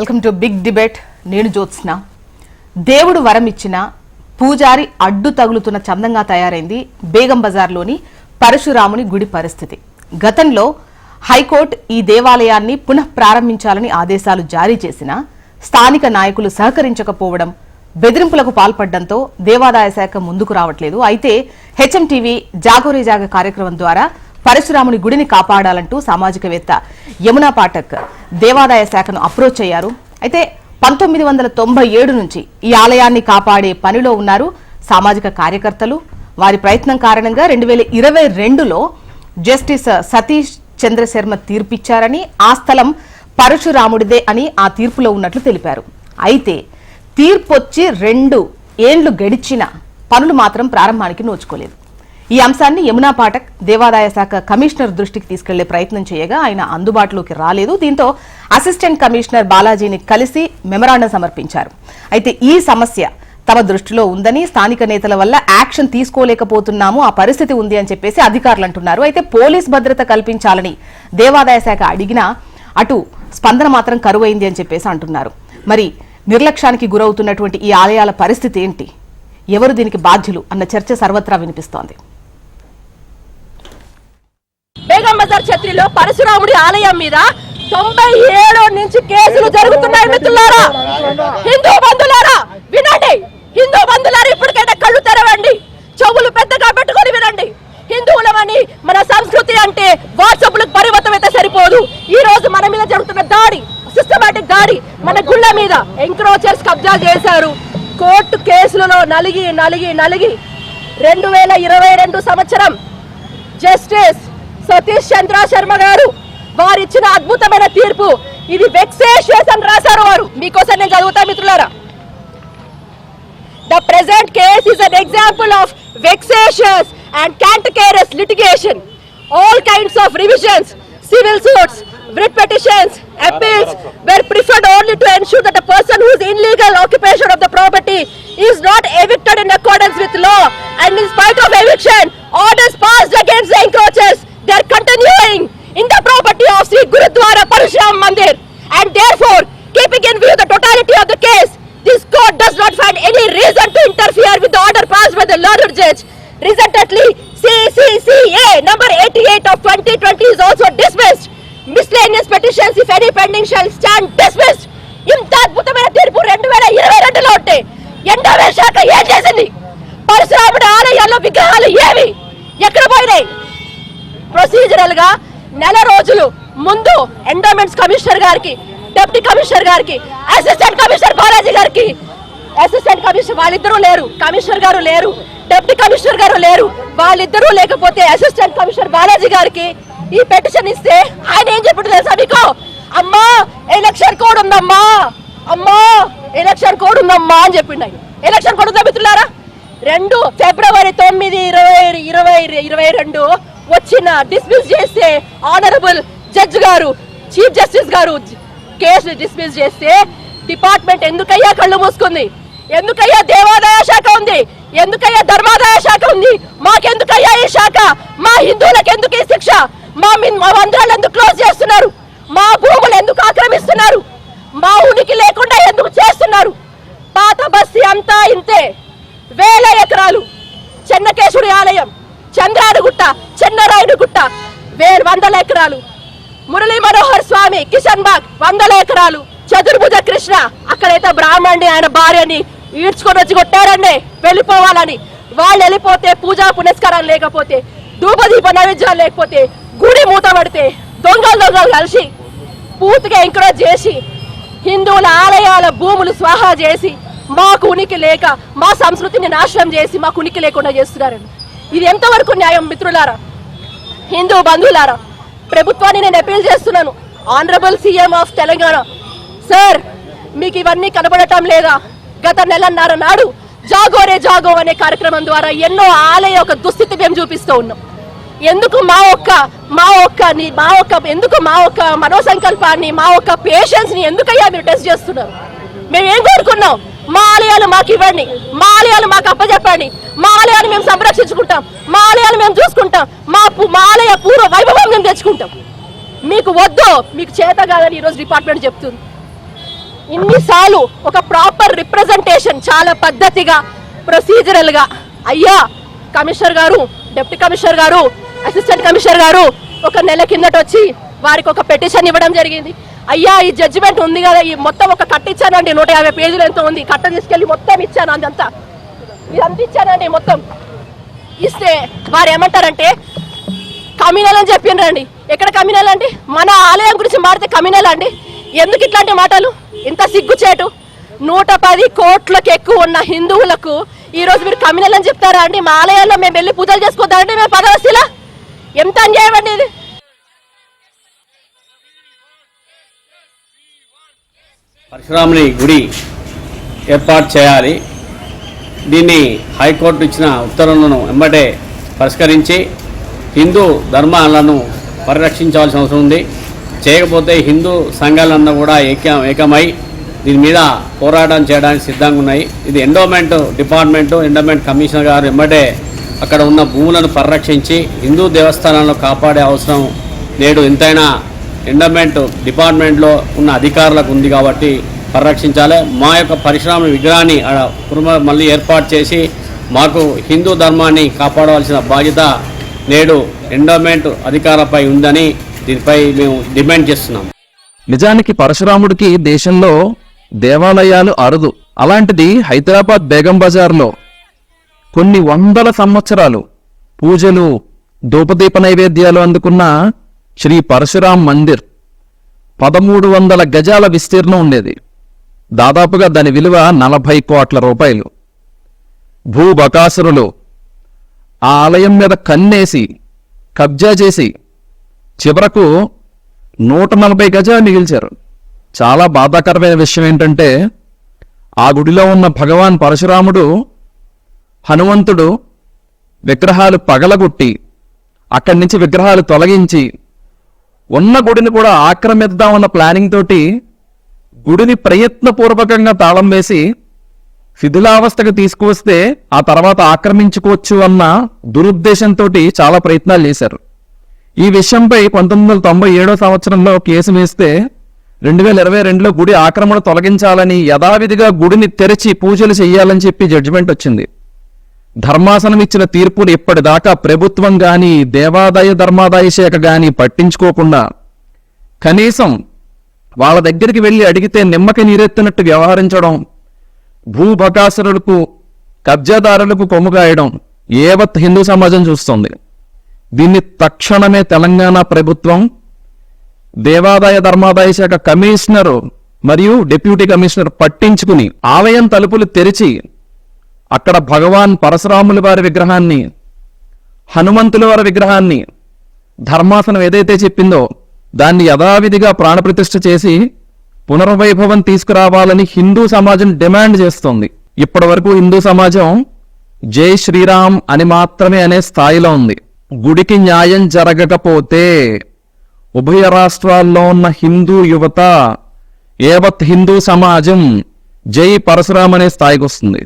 Welcome to big debate నేను జ్యోత్స్న. దేవుడు వరం ఇచ్చిన పూజారి అడ్డు తగులుతున్న చందంగా తయారైంది బేగం బజార్లోని పరశురాముని గుడి పరిస్థితి. గతంలో హైకోర్టు ఈ దేవాలయాన్ని పునః ప్రారంభించాలని ఆదేశాలు జారీ చేసినా స్థానిక నాయకులు సహకరించకపోవడం బెదిరింపులకు పాల్పడడంతో దేవాదాయ శాఖ ముందుకు రావట్లేదు. అయితే హెచ్ఎంటీవీ జాగోరే జాగ కార్యక్రమం ద్వారా పరశురాముని గుడిని కాపాడాలంటూ సామాజికవేత్త యమునా పాఠక్ దేవాదాయ శాఖను అప్రోచ్ అయ్యారు. అయితే పంతొమ్మిది వందల తొంభై ఏడు నుంచి ఈ ఆలయాన్ని కాపాడే పనిలో ఉన్నారు సామాజిక కార్యకర్తలు. వారి ప్రయత్నం కారణంగా రెండు వేల ఇరవై రెండులో జస్టిస్ సతీష్ చంద్రశర్మ తీర్పిచ్చారని ఆ స్థలం పరశురాముడిదే అని ఆ తీర్పులో ఉన్నట్లు తెలిపారు. అయితే తీర్పొచ్చి రెండు ఏండ్లు గడిచిన పనులు మాత్రం ప్రారంభానికి నోచుకోలేదు. ఈ అంశాన్ని యమునా పాఠక్ దేవాదాయ శాఖ కమిషనర్ దృష్టికి తీసుకెళ్ళే ప్రయత్నం చేయగా ఆయన అందుబాటులోకి రాలేదు. దీంతో అసిస్టెంట్ కమిషనర్ బాలాజీని కలిసి మెమరాండం సమర్పించారు. అయితే ఈ సమస్య తమ దృష్టిలో ఉందని స్థానిక నేతల వల్ల యాక్షన్ తీసుకోలేకపోతున్నాము ఆ పరిస్థితి ఉంది అని చెప్పేసి అధికారులు అంటున్నారు. అయితే పోలీస్ భద్రత కల్పించాలని దేవాదాయ శాఖ అడిగినా అటు స్పందన మాత్రం కరువైంది అని చెప్పేసి అంటున్నారు. మరి నిర్లక్ష్యానికి గురవుతున్నటువంటి ఈ ఆలయాల పరిస్థితి ఏంటి? ఎవరు దీనికి బాధ్యులు? అన్న చర్చ సర్వత్రా వినిపిస్తోంది. బేగం బజార్ ఛత్రిలో పరశురాముడి ఆలయం మీద తొంభై ఏడు నుంచి కేసులు జరుగుతున్నాయి మిత్రులారా. హిందూ బంధులారా వినండి. హిందూ బంధులారా ఇప్పటికైనా కళ్ళు తెరవండి. చెవులు పెద్దగా పెట్టుకొని వినండి. హిందువులమని మన సంస్కృతి అంటే వాట్సాప్లకు పరిమితం అయితే సరిపోదు. ఈ రోజు మన మీద జరుగుతున్న దాడి సిస్టమేటిక్ దాడి మన గుళ్ళ మీద ఎంక్రోచర్స్ కబ్జా చేశారు. కోర్టు కేసులలో నలిగి నలిగి నలిగి రెండు వేల ఇరవై రెండు సంవత్సరం జస్టిస్ సతీష్ చంద్ర శర్మ గారు వారు ఇచ్చిన అద్భుతమైన తీర్పు ఇది వెక్సేషియస్ అని రాశారు వారు మీకోసం నేను చదువుతా మిత్రులారా The present case is an example of vexatious and cantankerous litigation. All kinds of revisions, civil suits, writ petitions, appeals were preferred only to ensure that the person whose illegal occupation of the property is not evicted in accordance with law and in spite of eviction, orders passed against the encroachers, of the case this court does not find any reason to interfere with the order passed by the learned judge. Recently, CCCA number 88 of 2020 is also dismissed. Miscellaneous petitions, if any pending, shall stand dismissed. ఇంత అద్భుతమైన తీర్పు రెండు వేల ఇరవై రెండులో ఉంటే ఎండవే శాఖ ఏం చేసింది పరశురాముడి ఆలయాల్లో విగ్రహాలు ఏవి ఎక్కడ పోయినాయి ప్రొసీజరల్గా నెల రోజులు ముందు ఎండోమెంట్స్ కమిషనర్ గారికి డిప్యూటీ కమిషనర్ గారికి అసిస్టెంట్ కమిషనర్ బాలాజీ గారికి. అసిస్టెంట్ కమిషనర్ వాళ్ళిద్దరూ లేరు కమిషనర్ గారు లేరు డిప్యూటీ కమిషనర్ గారు లేరు. వాళ్ళిద్దరూ లేకపోతే అసిస్టెంట్ కమిషనర్ బాలాజీ గారికి ఈ పెటిషన్ ఇస్తే ఆయన ఏం చెప్పాడు తెలుసా మీకు? అమ్మా ఎలక్షన్ కోడ్ ఉందమ్మా. అమ్మా ఎలక్షన్ కోడ్ ఉందమ్మా అని చెప్పిండు ఆయన. ఎలక్షన్ కోడ్ ఉందా మిత్రులారా? రెండు ఫిబ్రవరి తొమ్మిది ఇరవై ఇరవై ఇరవై రెండు వచ్చిన డిస్మిస్ చేస్తే ఆనరబుల్ జడ్జ్ గారు చీఫ్ జస్టిస్ గారు కేసు డిస్మిస్ చేస్తే డిపార్ట్మెంట్ ఎందుకయ్యా కళ్ళు మూసుకుంది? ఎందుకయ్యా దేవాదాయ శాఖ ఉంది? ఎందుకయ్యా ధర్మాదాయ శాఖ ఉంది? మాకెందుకయ్యా ఈ శాఖ? మా హిందువులకు ఎందుకు ఈ శిక్ష? మా మా మందిరాలు ఎందుకు క్లోజ్ చేస్తున్నారు? మా భూములు ఎందుకు ఆక్రమిస్తున్నారు? మా ఉనికి లేకుండా ఎందుకు చేస్తున్నారు? పాత బస్తీ అంతా ఇంతే. వేల ఎకరాలు. చెన్నకేశుడి ఆలయం చంద్రాడుగుట్ట చెన్నరాయుడుగుట్ట వేరు వందల ఎకరాలు. మురళీ మనోహర్ స్వామి కిషన్ బాగ్ వందల ఎకరాలు చతుర్భుజ కృష్ణ అక్కడైతే బ్రాహ్మణ్ణి ఆయన భార్యని ఈడ్చుకొని వచ్చి కొట్టారండి. వెళ్ళిపోవాలని. వాళ్ళు వెళ్ళిపోతే పూజా పునస్కారాలు లేకపోతే ధూపదీప నైవేద్యాలు లేకపోతే గుడి మూత పడితే దొంగలు దొంగలు కలిసి పూర్తిగా ఎంకరేజ్ చేసి హిందువుల ఆలయాల భూములు స్వాహా చేసి మాకు ఉనికి లేక మా సంస్కృతిని నాశనం చేసి మాకు ఉనికి లేకుండా చేస్తున్నారండి. ఇది ఎంతవరకు న్యాయం మిత్రులారా? హిందూ బంధువులారా? ప్రభుత్వాన్ని నేను అపీల్ చేస్తున్నాను. Honourable CM of Telangana. Sir మీకు ఇవన్నీ కనబడటం లేదా? గత నెలన్నర నాడు జాగోరే జాగో అనే కార్యక్రమం ద్వారా ఎన్నో ఆలయ ఒక దుస్థితి మేము చూపిస్తూ ఉన్నాం. ఎందుకు మా ఒక్క మా ఒక్క మా ఒక్క ఎందుకు మా ఒక్క మనోసంకల్పాన్ని మా ఒక్క పేషెన్స్ని ఎందుకయ్యా మీరు టెస్ట్ చేస్తున్నారు? మేము ఏం కోరుకున్నాం? మా ఆలయాలు మాకు ఇవ్వండి. మా ఆలయాలు మాకు అప్పచెప్పండి మా ఆలయాలు మేము సంరక్షించుకుంటాం. మా ఆలయాలు మేము చూసుకుంటాం. మా పు- మా పూర్వ వైభవం మేము తెచ్చుకుంటాం. మీకు వద్దు మీకు చేత కాదని ఈరోజు డిపార్ట్మెంట్ చెప్తుంది. ఇన్నిసార్లు ఒక ప్రాపర్ రిప్రజెంటేషన్ చాలా పద్ధతిగా ప్రొసీజరల్గా అయ్యా కమిషనర్ గారు డిప్యూటీ కమిషనర్ గారు అసిస్టెంట్ కమిషనర్ గారు ఒక నెల కిందట వచ్చి వారికి ఒక పెటిషన్ ఇవ్వడం జరిగింది. అయ్యా ఈ జడ్జిమెంట్ ఉంది కదా ఈ మొత్తం ఒక కట్ట ఇచ్చానండి నూట యాభై పేజీలు ఎంతో ఉంది కట్ట తీసుకెళ్ళి మొత్తం ఇచ్చాను అదంతా. ఇదంతా ఇచ్చానండి మొత్తం. ఇస్తే వారు ఏమంటారంటే కమ్యూనల్ అని రండి ఎక్కడ కమ్యూనల్ అండి? మన ఆలయం గురించి మాడితే కమ్యూనల్ అండి? ఎందుకు ఇట్లాంటి మాటలు? ఇంత సిగ్గుచేటు నూట పది కోట్లకు ఎక్కువ ఉన్న హిందువులకు ఈరోజు మీరు కమ్యూనల్ అని చెప్తారా అండి? మా ఆలయాల్లో మేము వెళ్ళి పూజలు చేసుకోద్దా మేము పదవస్థిలా ఎంత అన్యాయం అండి ఇది? పరశురాముని గుడి ఏర్పాటు చేయాలి. దీన్ని హైకోర్టు ఇచ్చిన ఉత్తర్వులను వెంబడే పరిష్కరించి హిందూ ధర్మాలను పరిరక్షించాల్సిన అవసరం ఉంది. చేయకపోతే హిందూ సంఘాలన్నా కూడా ఏక ఏకమై దీని మీద పోరాటం చేయడానికి సిద్ధంగా ఉన్నాయి. ఇది ఎండోమెంట్ డిపార్ట్మెంటు ఎండోమెంట్ కమిషనర్ గారు ఎమ్మటే అక్కడ ఉన్న భూములను పరిరక్షించి హిందూ దేవస్థానాలను కాపాడే అవసరం నేడు ఎంతైనా ఎండోమెంట్ డిపార్ట్మెంట్లో ఉన్న అధికారులకు ఉంది కాబట్టి పరిరక్షించాలి. మా యొక్క పరిశ్రమ విగ్రహాన్ని ఆడ మళ్ళీ ఏర్పాటు చేసి మాకు హిందూ ధర్మాన్ని కాపాడవలసిన బాధ్యత నేడు ఎండోమెంట్ అధికారపై ఉందని దీనిపై మేము డిమాండ్ చేస్తున్నాం. నిజానికి పరశురాముడికి దేశంలో దేవాలయాలు అరుదు. అలాంటిది హైదరాబాద్ బేగం బజార్లో కొన్ని వందల సంవత్సరాలు పూజలు ధూపదీప నైవేద్యాలు అందుకున్న శ్రీ పరశురాం మందిర్ పదమూడు వందల గజాల విస్తీర్ణం ఉండేది. దాదాపుగా దాని విలువ నలభై కోట్ల రూపాయలు. భూబకాసురులు ఆ ఆలయం మీద కన్నేసి కబ్జా చేసి చివరకు నూట నలభై గజాలు మిగిల్చారు. చాలా బాధాకరమైన విషయం ఏంటంటే ఆ గుడిలో ఉన్న భగవాన్ పరశురాముడు హనుమంతుడు విగ్రహాలు పగలగొట్టి అక్కడి నుంచి విగ్రహాలు తొలగించి ఉన్న గుడిని కూడా ఆక్రమిద్దామన్న ప్లానింగ్ తోటి గుడిని ప్రయత్నపూర్వకంగా తాళం వేసి శిథిలావస్థకు తీసుకువస్తే ఆ తర్వాత ఆక్రమించుకోవచ్చు అన్న దురుద్దేశంతో చాలా ప్రయత్నాలు చేశారు. ఈ విషయంపై పంతొమ్మిది వందల తొంభై ఏడో సంవత్సరంలో కేసు వేస్తే రెండు వేల ఇరవై రెండులో గుడి ఆక్రమణ తొలగించాలని యథావిధిగా గుడిని తెరిచి పూజలు చేయాలని చెప్పి జడ్జిమెంట్ వచ్చింది. ధర్మాసనం ఇచ్చిన తీర్పులు ఇప్పటిదాకా ప్రభుత్వం గాని దేవాదాయ ధర్మాదాయ శాఖ గాని పట్టించుకోకుండా కనీసం వాళ్ళ దగ్గరికి వెళ్ళి అడిగితే నిమ్మకి నీరెత్తినట్టు వ్యవహరించడం భూ బకాసురులకు కబ్జాదారులకు కొమ్ముగాయడం ఏవత్ హిందూ సమాజం చూస్తుంది. దీన్ని తక్షణమే తెలంగాణ ప్రభుత్వం దేవాదాయ ధర్మాదాయ శాఖ కమిషనర్ మరియు డిప్యూటీ కమిషనర్ పట్టించుకుని ఆలయం తలుపులు తెరిచి అక్కడ భగవాన్ పరశురాముల వారి విగ్రహాన్ని హనుమంతుల వారి విగ్రహాన్ని ధర్మాసనం ఏదైతే చెప్పిందో దాన్ని యథావిధిగా ప్రాణప్రతిష్ఠ చేసి పునర్వైభవం తీసుకురావాలని హిందూ సమాజం డిమాండ్ చేస్తోంది. ఇప్పటి వరకు హిందూ సమాజం జై శ్రీరామ్ అని మాత్రమే అనే స్థాయిలో ఉంది. గుడికి న్యాయం జరగకపోతే ఉభయ రాష్ట్రాల్లో ఉన్న హిందూ యువత ఏవత్ హిందూ సమాజం జై పరశురామ్ అనే స్థాయికి వస్తుంది.